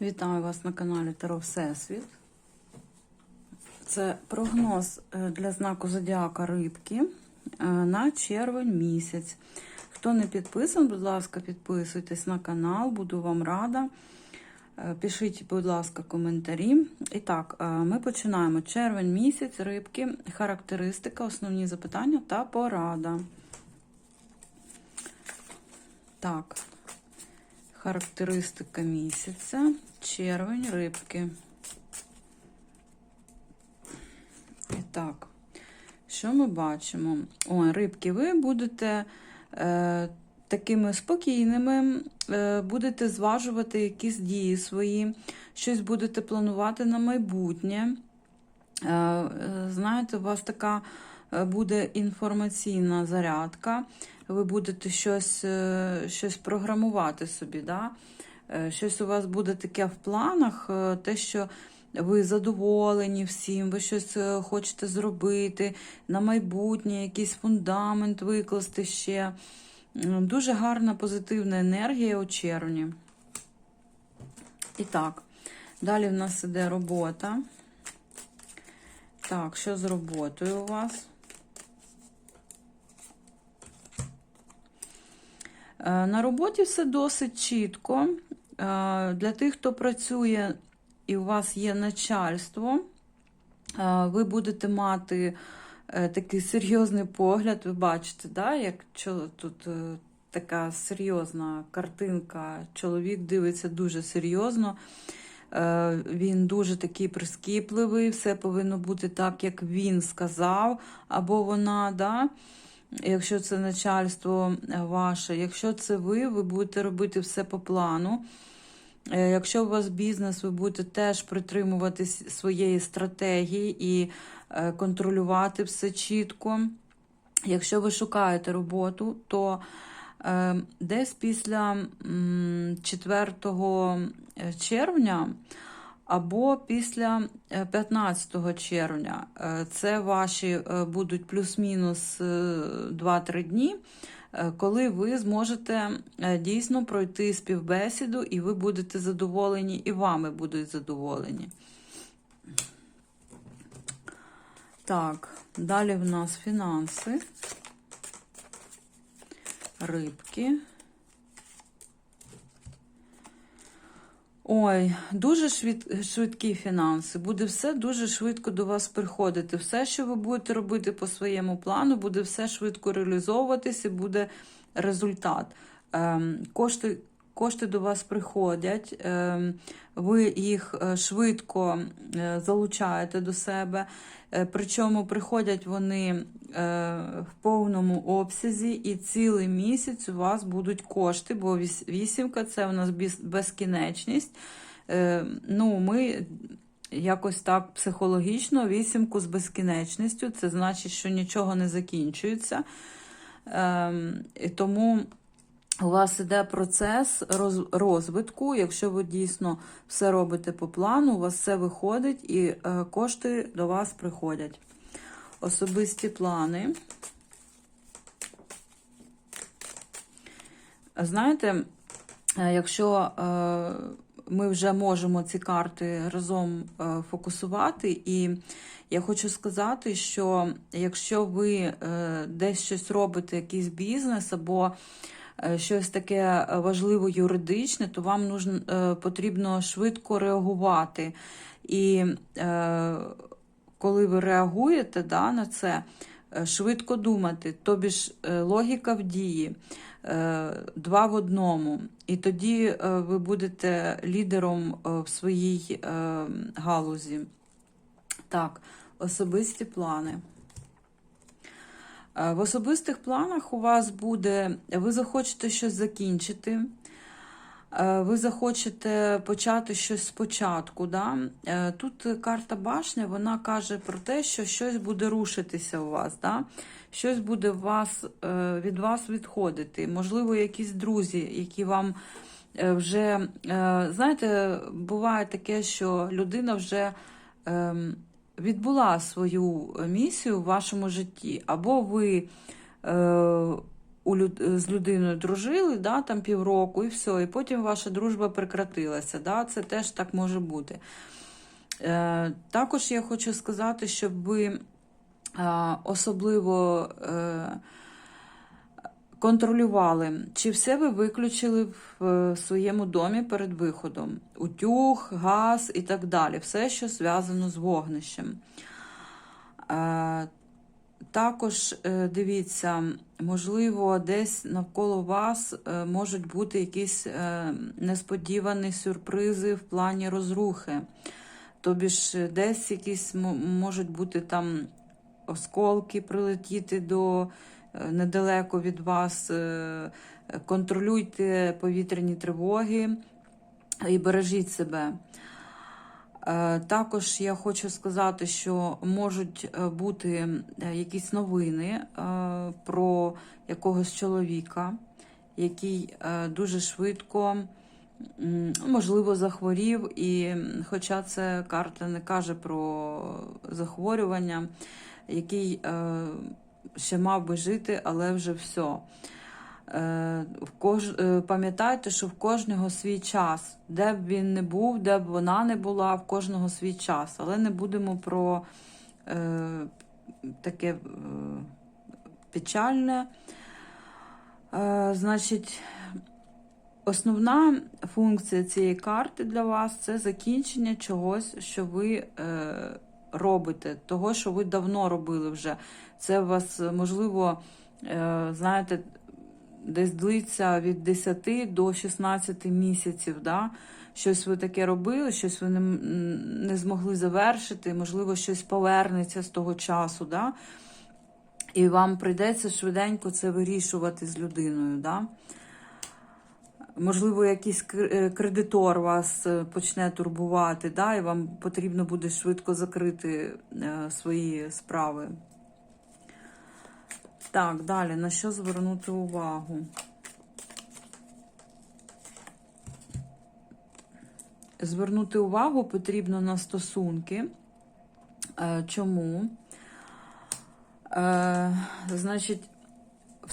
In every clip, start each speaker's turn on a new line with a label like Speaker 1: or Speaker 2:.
Speaker 1: Вітаю вас на каналі Таро Всесвіт. Це прогноз е, для знаку Зодіака Рибки е, на червень місяць. Хто не підписаний, будь ласка, підписуйтесь на канал, буду вам рада. Е, Пишіть, будь ласка, коментарі. І так, ми починаємо червень місяць, рибки, характеристика, основні запитання та порада. Так, характеристика місяця, червень, рибки. І так, що ми бачимо? Ой, рибки, ви будете е, такими спокійними, е, будете зважувати якісь дії свої, щось будете планувати на майбутнє. Е, е, знаєте, у вас така е, буде інформаційна зарядка, ви будете щось, е, щось програмувати собі. Да? Е, Щось у вас буде таке в планах, е, те, що ви задоволені всім, ви щось хочете зробити на майбутнє, якийсь фундамент викласти ще. Дуже гарна позитивна енергія у червні. І так, далі в нас іде робота. Так, що з роботою у вас? На роботі все досить чітко. Е, Для тих, хто працює і у вас є начальство, е, ви будете мати е, такий серйозний погляд. Ви бачите, да, як тут е, така серйозна картинка. Чоловік дивиться дуже серйозно. Е, Він дуже такий прискіпливий, все повинно бути так, як він сказав, або вона, да? Якщо це начальство е, ваше, якщо це ви, ви будете робити все по плану. Е, Якщо у вас бізнес, ви будете теж притримуватись своєї стратегії і е, контролювати все чітко. Якщо ви шукаєте роботу, то десь після 4 червня або після е, 15 червня е, це ваші е, будуть плюс-мінус е, 2-3 дні, е, коли ви зможете е, дійсно пройти співбесіду, і ви будете задоволені, і вами будуть задоволені. Так, далі в нас фінанси, рибки. Ой, дуже швид, швидкі фінанси. Буде все дуже швидко до вас приходити. Все, що ви будете робити по своєму плану, буде все швидко реалізовуватися, буде результат. Ем, кошти, кошти до вас приходять, ем, ви їх е, швидко е, залучаєте до себе. Е, Причому приходять вони в повному обсязі, і цілий місяць у вас будуть кошти, бо віс- вісімка це у нас безкінечність. Ну, ми якось так психологічно вісімку з безкінечністю. Це значить, що нічого не закінчується. Ем, тому у вас іде процес розвитку. Якщо ви дійсно все робите по плану, у вас все виходить і е, кошти до вас приходять. Особисті плани. Знаєте, е, якщо е, ми вже можемо ці карти разом фокусувати, і я хочу сказати, що якщо ви десь щось робите, якийсь бізнес або щось таке важливо юридичне, то вам нужно, е, потрібно швидко реагувати. І е, коли ви реагуєте да, на це, е, швидко думати, тобі ж е, логіка в дії, е, два в одному. І тоді е, ви будете лідером е, в своїй е, галузі. Так, особисті плани. Е, В особистих планах у вас буде, ви захочете щось закінчити, е, ви захочете почати щось спочатку. Да? Е, Тут карта башня, вона каже про те, що щось буде рушитися у вас, да? щось буде вас, від вас відходити. Можливо, якісь друзі, які вам вже, знаєте, буває таке, що людина вже ем, відбула свою місію в вашому житті, або ви е, у люд... з людиною дружили, да, там півроку, і все, і потім ваша дружба прекратилася. Да, Це теж так може бути. Е, Також я хочу сказати, щоб ви е, особливо. Е, контролювали, чи все ви виключили в е, своєму домі перед виходом. Утюг, газ і так далі. Все, що зв'язано з вогнищем. Е, Також е, дивіться, можливо, десь навколо вас можуть бути якісь несподівані сюрпризи в плані розрухи. Тобі ж десь якісь можуть бути там осколки прилетіти до недалеко від вас. Е, Контролюйте повітряні тривоги і бережіть себе. Е, Також я хочу сказати, що можуть е, бути е, якісь новини е, про якогось чоловіка, який е, дуже швидко, можливо, захворів, і хоча це карта не каже про захворювання, який е, ще мав би жити, але вже все. Е, е, Пам'ятайте, що в кожного свій час, де б він не був, де б вона не була, в кожного свій час. Але не будемо про е, таке е, печальне. Е, значить, основна функція цієї карти для вас це закінчення чогось, що ви е, робите, того, що ви давно робили вже. Це у вас, можливо, е, знаєте, десь длиться від 10 до 16 місяців. Да? Щось ви таке робили, щось ви не, не змогли завершити, можливо, щось повернеться з того часу. Да? І вам прийдеться швиденько це вирішувати з людиною. Да? Можливо, якийсь е, кредитор вас е, почне турбувати, да? і вам потрібно буде швидко закрити е, свої справи. Так, далі, на що звернути увагу? Звернути увагу потрібно на стосунки. Чому? Значить,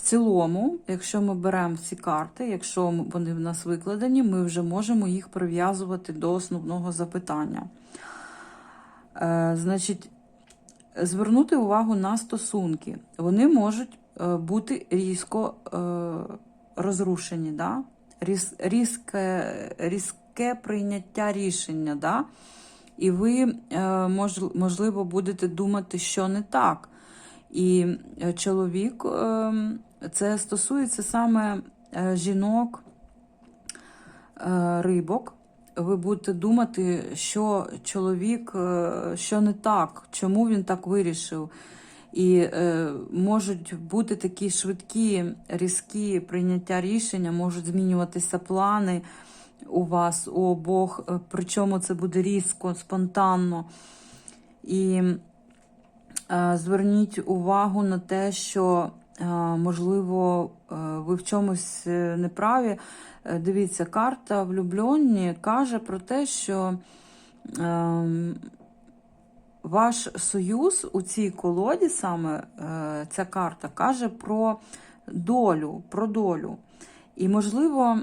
Speaker 1: цілому, якщо ми беремо ці карти, якщо вони в нас викладені, ми вже можемо їх прив'язувати до основного запитання. Е, Значить, звернути увагу на стосунки. Вони можуть е, бути різко е, розрушені, да? Різ, різке, різке прийняття рішення. Да? І ви, е, мож, можливо, будете думати, що не так. І е, чоловік, е, це стосується саме е, жінок, е, рибок. Ви будете думати, що чоловік, е, що не так, чому він так вирішив. І е, можуть бути такі швидкі, різкі прийняття рішення, можуть змінюватися плани у вас, у обох, причому це буде різко, спонтанно. І е, зверніть увагу на те, що, можливо, е, ви в чомусь е, неправі. Е, Дивіться, карта влюблені каже про те, що ем, ваш союз у цій колоді, саме е, ця карта, каже про долю, про долю. І, можливо,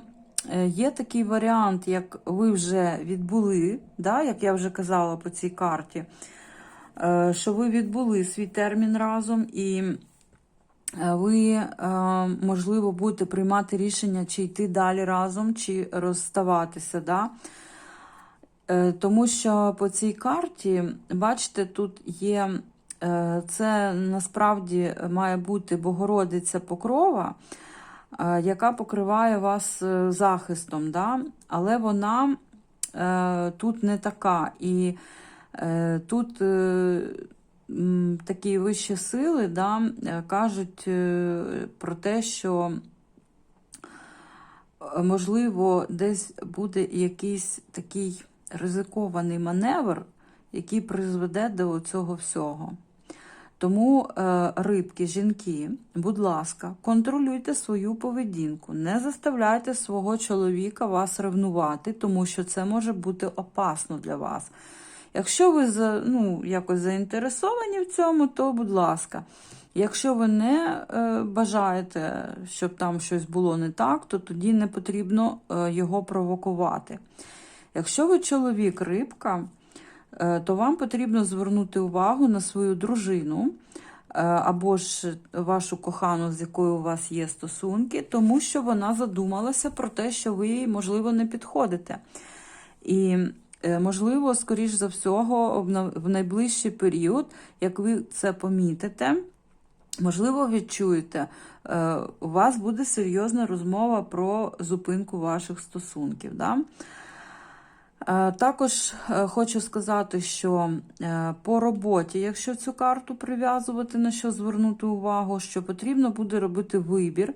Speaker 1: е, є такий варіант, як ви вже відбули, да, як я вже казала по цій карті, е, що ви відбули свій термін разом і. Е, Ви, е, можливо, будете приймати рішення, чи йти далі разом, чи розставатися. Да? Е, Тому що по цій карті, бачите, тут є, це насправді має бути Богородиця Покрова, яка покриває вас захистом, да? але вона тут не така. І тут такі вищі сили да, е, кажуть е, про те, що е, можливо десь буде якийсь такий ризикований маневр, який призведе до цього всього. Тому рибки, жінки, будь ласка, контролюйте свою поведінку, не заставляйте свого чоловіка вас ревнувати, тому що це може бути опасно для вас. Якщо ви ну, якось заінтересовані в цьому, то будь ласка. Якщо ви не е, бажаєте, щоб там щось було не так, то тоді не потрібно е, його провокувати. Якщо ви чоловік рибка, е, то вам потрібно звернути увагу на свою дружину або ж вашу кохану, з якою у вас є стосунки, тому що вона задумалася про те, що ви їй, можливо, не підходите. І, можливо, скоріш за всього, в найближчий період, як ви це помітите, можливо, відчуєте, е, у вас буде серйозна розмова про зупинку ваших стосунків. Да? Е, Також е, хочу сказати, що е, по роботі, якщо цю карту прив'язувати, на що звернути увагу, що потрібно буде робити вибір.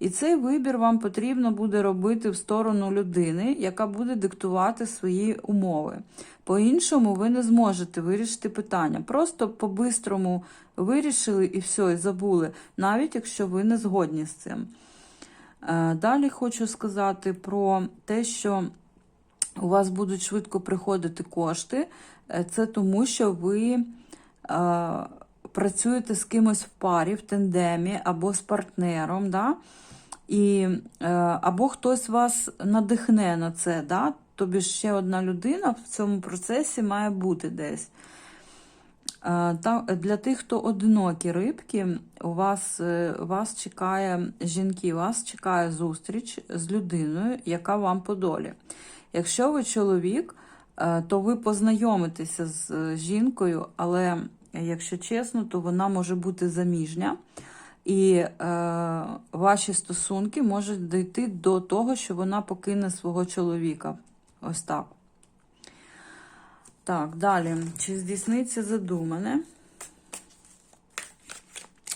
Speaker 1: І цей вибір вам потрібно буде робити в сторону людини, яка буде диктувати свої умови. По-іншому ви не зможете вирішити питання. Просто по-бистрому вирішили і все, і забули, навіть якщо ви не згодні з цим. Далі хочу сказати про те, що у вас будуть швидко приходити кошти. Е, Це тому, що ви е, працюєте з кимось в парі, в тандемі або з партнером, да? І, е, або хтось вас надихне на це. Да? Тобі ще одна людина в цьому процесі має бути десь. Е, для тих, хто одинокі рибки, у вас, е, вас чекає жінки, вас чекає зустріч з людиною, яка вам по долі. Якщо ви чоловік, е, то ви познайомитеся з е, жінкою, але якщо чесно, то вона може бути заміжня, і е, ваші стосунки можуть дійти до того, що вона покине свого чоловіка. Ось так. Так, далі. Чи здійсниться задумане?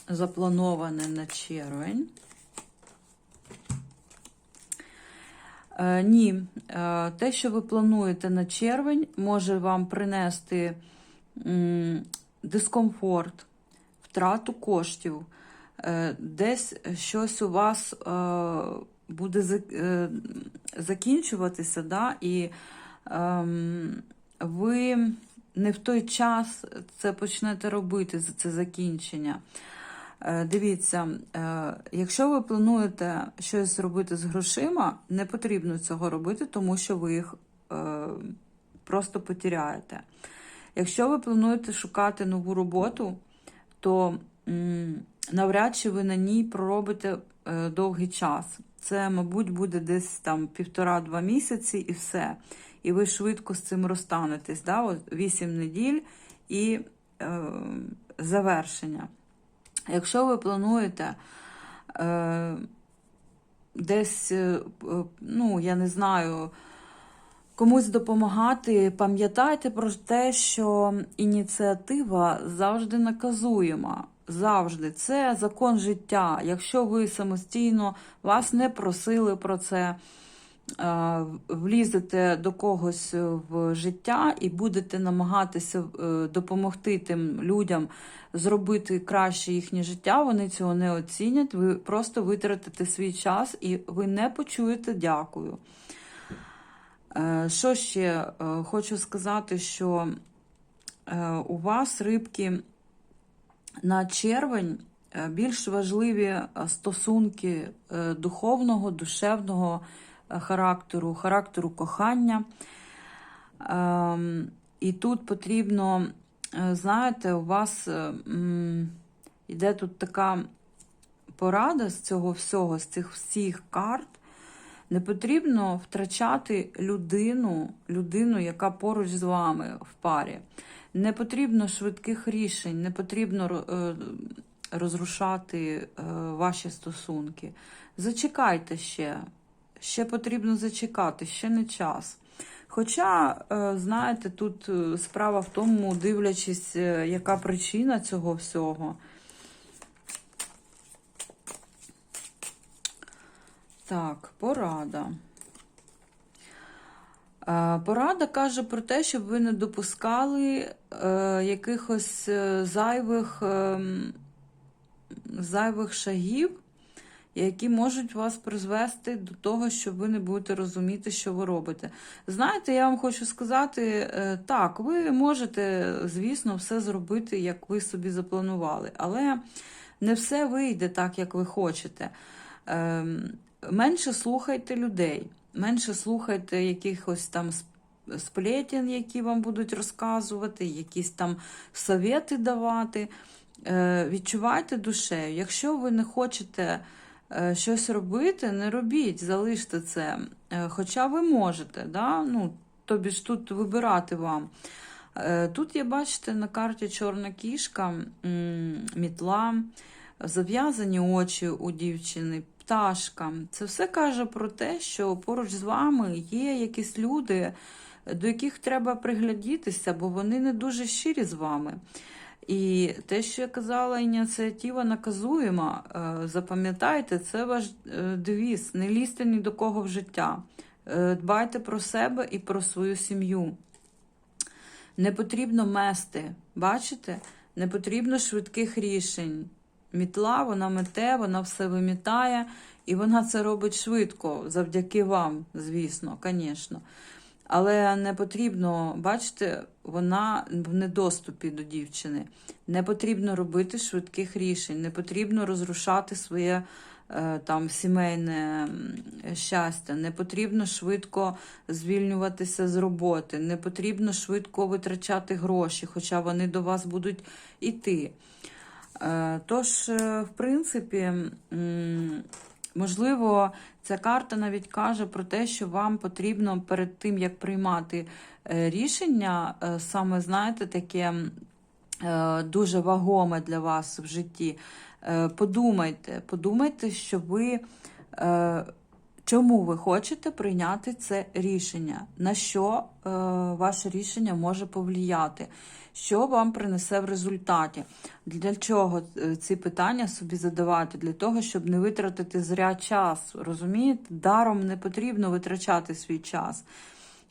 Speaker 1: Заплановане на червень. Ні, Е, те, що ви плануєте на червень, може вам принести дискомфорт, втрату коштів. Е, Десь щось у вас е, буде е, закінчуватися, да, і ем, ви не в той час це почнете робити, це закінчення. Е, Дивіться, е, якщо ви плануєте щось зробити з грошима, не потрібно цього робити, тому що ви їх е, просто потеряєте. Якщо ви плануєте шукати нову роботу, то навряд чи ви на ній проробите довгий час. Це, мабуть, буде десь там півтора-два місяці і все. І ви швидко з цим розстанетесь. Да? От 8 неділь і е, завершення. Якщо ви плануєте е, десь, е, ну, я не знаю, комусь допомагати, пам'ятайте про те, що ініціатива завжди наказуєма. Завжди. Це закон життя. Якщо ви самостійно вас не просили про це, е, влізете до когось в життя і будете намагатися е, допомогти тим людям зробити краще їхнє життя, вони цього не оцінять. Ви просто витратите свій час і ви не почуєте дякую. Е, Що ще Е, хочу сказати, що е, у вас рибки на червень е, більш важливі е, стосунки е, духовного, душевного е, характеру, характеру кохання. Ем, І тут потрібно, е, знаєте, у вас йде тут така порада з цього всього, з цих всіх карт. Не потрібно втрачати людину, людину, яка поруч з вами в парі. Не потрібно швидких рішень, не потрібно е, розрушати е, ваші стосунки. Зачекайте ще. Ще потрібно зачекати, ще не час. Хоча, е, знаєте, тут е, справа в тому, дивлячись, е, яка причина цього всього. Так, порада. Порада каже про те, щоб ви не допускали якихось зайвих, ем, зайвих шагів, які можуть вас призвести до того, що ви не будете розуміти, що ви робите. Знаєте, я вам хочу сказати, е, так, ви можете, звісно, все зробити, як ви собі запланували, але не все вийде так, як ви хочете. Ем, Менше слухайте людей, менше слухайте якихось там сп- сплетен, які вам будуть розказувати, якісь там совєти давати. Е, Відчувайте душею. Якщо ви не хочете щось робити, не робіть, залиште це. Е, Хоча ви можете, да? ну, тобі ж тут вибирати вам. Е, Тут є, бачите, на карті чорна кішка, мітла, зав'язані очі у дівчини, пташка. Це все каже про те, що поруч з вами є якісь люди, до яких треба приглядітися, бо вони не дуже щирі з вами. І те, що я казала, ініціатива наказуєма, е, запам'ятайте, це ваш е, девіз. Не лізьте ні до кого в життя. Е, Дбайте про себе і про свою сім'ю. Не потрібно мести, бачите? Не потрібно швидких рішень. Мітла, вона мете, вона все вимітає, і вона це робить швидко, завдяки вам, звісно, звісно. Але не потрібно, бачите, вона в недоступі до дівчини. Не потрібно робити швидких рішень, не потрібно розрушати своє е, там сімейне щастя, не потрібно швидко звільнюватися з роботи, не потрібно швидко витрачати гроші, хоча вони до вас будуть іти. Е, Тож, е, в принципі, можливо, ця карта навіть каже про те, що вам потрібно перед тим, як приймати е, рішення, е, саме, знаєте, таке е, дуже вагоме для вас в житті. Подумайте, подумайте, що ви. Чому ви хочете прийняти це рішення? На що е, ваше рішення може повлияти? Що вам принесе в результаті? Для чого е, ці питання собі задавати? Для того, щоб не витратити зря час. Розумієте? Даром не потрібно витрачати свій час.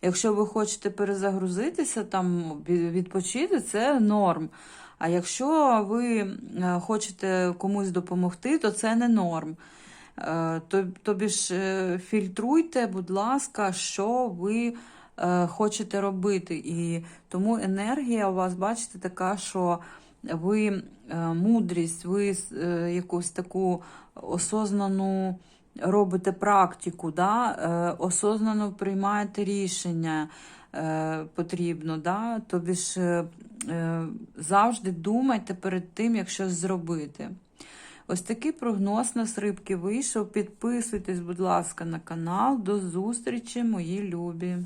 Speaker 1: Якщо ви хочете перезагрузитися, там відпочити, це норм. А якщо ви е, хочете комусь допомогти, то це не норм. Е, то- Тобі ж е, фільтруйте, будь ласка, що ви е, хочете робити. І тому енергія у вас, бачите, така, що ви мудрість, ви якусь таку осознану робите практику, да? осознано приймаєте рішення потрібно. Да? Тобі ж завжди думайте перед тим, як щось зробити. Ось такий прогноз на рибки вийшов. Підписуйтесь, будь ласка, на канал. До зустрічі, мої любі!